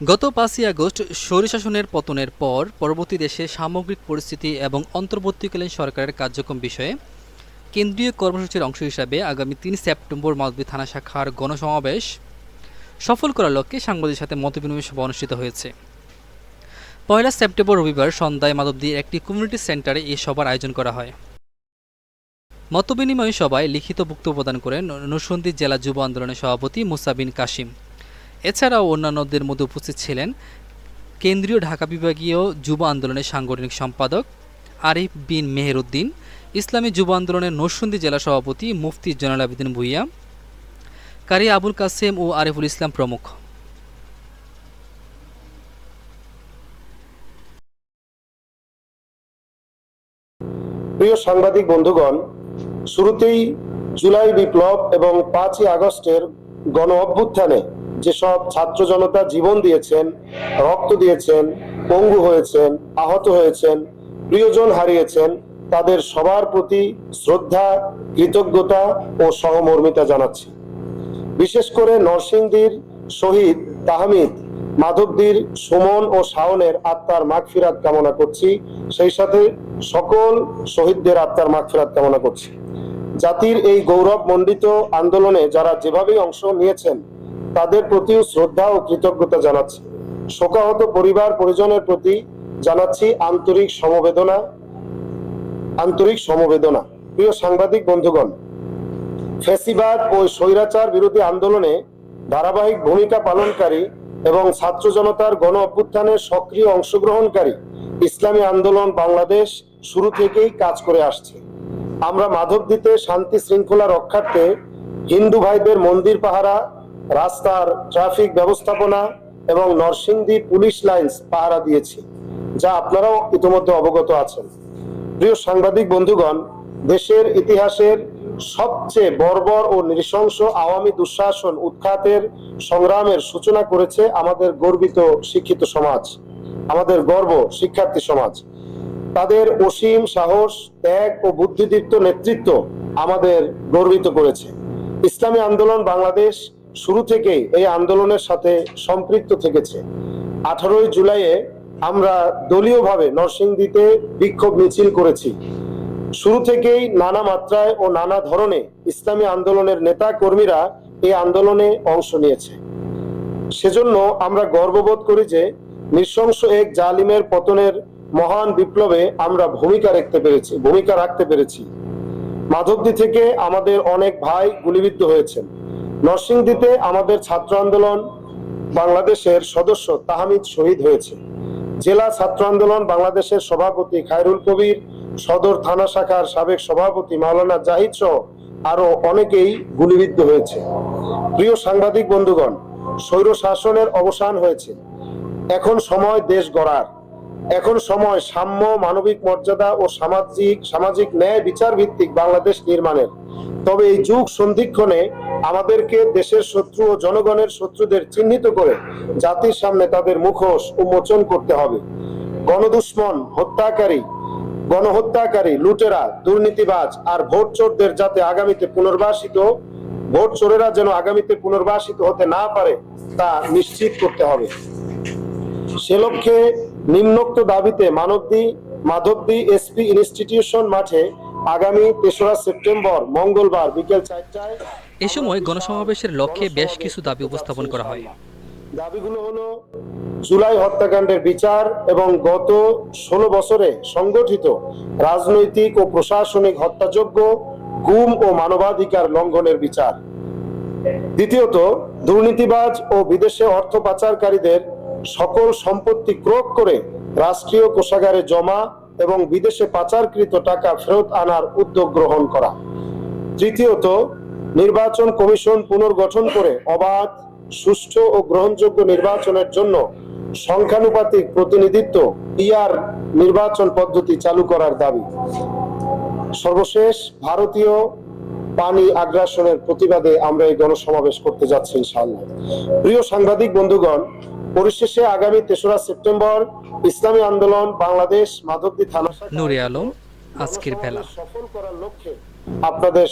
গত পাঁচই আগস্ট স্বৈরশাসনের পতনের পর পরবর্তী দেশে সামগ্রিক পরিস্থিতি এবং অন্তর্বর্তীকালীন সরকারের কার্যক্রম বিষয়ে কেন্দ্রীয় কর্মসূচির অংশ হিসাবে আগামী তিন সেপ্টেম্বর মালদী থানা শাখার গণসমাবেশ সফল করার লক্ষ্যে সাংবাদিকের সাথে মতবিনিময় সভা অনুষ্ঠিত হয়েছে। পয়লা সেপ্টেম্বর রবিবার সন্ধ্যায় মাধবদীর একটি কমিউনিটি সেন্টারে এই সভার আয়োজন করা হয়। মতবিনিময় সভায় লিখিত বক্তব্য প্রদান করেন নরসিংদী জেলা যুব আন্দোলনের সভাপতি মুসাবিন কাশিম এছাড়াও অন্যান্যদের মধ্যে উপস্থিত ছিলেন কেন্দ্রীয় ঢাকা বিভাগীয় যুব আন্দোলনের সাংগঠনিক সম্পাদক আরিফ বিন মেহেরউদ্দিন, ইসলামী যুব আন্দোলনের নরসুন্দী জেলা সভাপতি মুফতি জয়নাল আবেদিন ভুইয়া, কারি আবুল কাসেম ও আরিফুল ইসলাম প্রমুখ। প্রিয় সাংবাদিক বন্ধুগণ, শুরুতেই জুলাই বিপ্লব এবং পাঁচই আগস্টের গণ অভ্যুত্থানে যেসব ছাত্র জনতা জীবন দিয়েছেন, রক্ত দিয়েছেন, পঙ্গু হয়েছেন, আহত হয়েছেন, প্রিয়জন হারিয়েছেন, তাদের সবার প্রতি শ্রদ্ধা, কৃতজ্ঞতা ও সহমর্মিতা জানাচ্ছি। বিশেষ করে নরসিংদীর শহীদ তাহমিদ, মাধবদীর সুমন ও শাওনের আত্মার মাগফিরাত কামনা করছি, সেই সাথে সকল শহীদদের আত্মার মাগফিরাত কামনা করছি। জাতির এই গৌরব মণ্ডিত আন্দোলনে যারা যেভাবেই অংশ নিয়েছেন তাদের প্রতিও শ্রদ্ধা ও কৃতজ্ঞতা জানাচ্ছি। শোকাহত পরিবার পরিজনের প্রতি জানাচ্ছি আন্তরিক সমবেদনা আন্তরিক সমবেদনা। প্রিয় সাংবাদিক বন্ধুগণ, ফেসিবাদ ও স্বৈরাচার বিরোধী আন্দোলনে ধারাবাহিক ভূমিকা পালনকারী এবং ছাত্র জনতার গণ অভ্যুত্থানে সক্রিয় অংশগ্রহণকারী ইসলামী আন্দোলন বাংলাদেশ শুরু থেকেই কাজ করে আসছে। আমরা মাধবদীতে শান্তি শৃঙ্খলা রক্ষার্থে হিন্দু ভাইদের মন্দির পাহারা রাস্তার ট্রাফিক ব্যবস্থাপনা এবং নরসিংদী পুলিশ লাইন্স পাহারা দিয়েছি, যা আপনারাও ইতিমধ্যে অবগত আছেন। প্রিয় সাংবাদিক বন্ধুগণ, দেশের ইতিহাসের সবচেয়ে বর্বর ও নৃশংস আওয়ামী দুঃশাসন উৎখাতের সংগ্রামের সূচনা করেছে আমাদের গর্বিত শিক্ষিত সমাজ, আমাদের গর্ব শিক্ষার্থী সমাজ। তাদের অসীম সাহস, ত্যাগ ও বুদ্ধিদীপ্ত নেতৃত্ব আমাদের গর্বিত করেছে। ইসলামী আন্দোলন বাংলাদেশ শুরু থেকেই এই আন্দোলনের সাথে সম্পৃক্ত থেকেছে। আঠারোই জুলাইয়ে আমরা দলীয়ভাবে নরসিংদীতে বিক্ষোভ মিছিল করেছি। শুরু থেকেই নানা মাত্রায় ও নানা ধরনে ইসলামী আন্দোলনের নেতা কর্মীরা এই আন্দোলনে অংশ নিয়েছে। সেজন্য আমরা গর্ববোধ করি যে নৃশংস এক জালিমের পতনের মহান বিপ্লবে আমরা ভূমিকা রাখতে পেরেছি, ভূমিকা রাখতে পেরেছি। মাধবদী থেকে আমাদের অনেক ভাই গুলিবিদ্ধ হয়েছেন। নরসিংদীতে আমাদের ছাত্র আন্দোলন বাংলাদেশের সদস্য তাহমিদ শহীদ হয়েছে। জেলা ছাত্র আন্দোলন বাংলাদেশের সভাপতি খায়রুল কবির, সদর থানা শাখার সাবেক সভাপতি মাওলানা জাহিদ সহ আরও অনেকেই গুলিবিদ্ধ হয়েছে। প্রিয় সাংবাদিক বন্ধুগণ, স্বৈর শাসনের অবসান হয়েছে। এখন সময় দেশ গড়ার। এখন সময় সাম্য, মানবিক মর্যাদা ও সামাজিক সামাজিক ন্যায় বিচার ভিত্তিক বাংলাদেশ নির্মাণের। তবে এই যুগ সন্ধিক্ষণে আমাদেরকে দেশের শত্রু ও জনগণের শত্রুদের চিহ্নিত করে জাতির সামনে তাদের মুখোশ উন্মোচন করতে হবে। গণদুশ্মন, হত্যাকারী, গণহত্যাকারী, লুটেরা, দুর্নীতিবাজ আর ভোট চোরদের যাতে আগামীতে পুনর্বাসিত ভোট চোরেরা যেন আগামীতে পুনর্বাসিত হতে না পারে, তা নিশ্চিত করতে হবে। সে লক্ষ্যে নিম্নোক্ত দাবিতে মানবদী, মাধবদী এসপি ইনস্টিটিউশন মাঠে আগামী তেসরা সেপ্টেম্বর, মঙ্গলবার বিকেল চারটায় এ সময় গণসমাবেশের লক্ষ্যে বেশ কিছু দাবি উপস্থাপন করা হয়। দাবিগুলো হলো জুলাই হত্যাকাণ্ডের বিচার এবং গত ষোলো বছরে সংগঠিত রাজনৈতিক ও প্রশাসনিক হত্যাযোগ্য গুম ও মানবাধিকার লঙ্ঘনের বিচার। দ্বিতীয়ত, দুর্নীতিবাজ ও বিদেশে অর্থ পাচারকারীদের সকল সম্পত্তি ক্রোক করে রাষ্ট্রীয় কোষাগারে জমা এবং বিদেশে পাচারকৃত টাকা ফেরত আনার উদ্যোগ গ্রহণ করা। তৃতীয়ত নির্বাচন কমিশন পুনর্গঠন করে অবাধ সুষ্ঠু ও গ্রহণযোগ্য নির্বাচনের জন্য সংখ্যানুপাতিক প্রতিনিধিত্ব ইয়ার নির্বাচন পদ্ধতি চালু করার দাবি। সর্বশেষ ভারতীয় পানি আগ্রাসনের প্রতিবাদে আমরা এই গণসমাবেশ করতে যাচ্ছি ইনশাআল্লাহ। প্রিয় সাংবাদিক বন্ধুগণ পরিশেষে আগামী তেসরা সেপ্টেম্বর ইসলামী আন্দোলন বাংলাদেশ মাধবদী থানা নুরে আলম আজকের বেলা। সফল করার লক্ষ্যে আপনাদের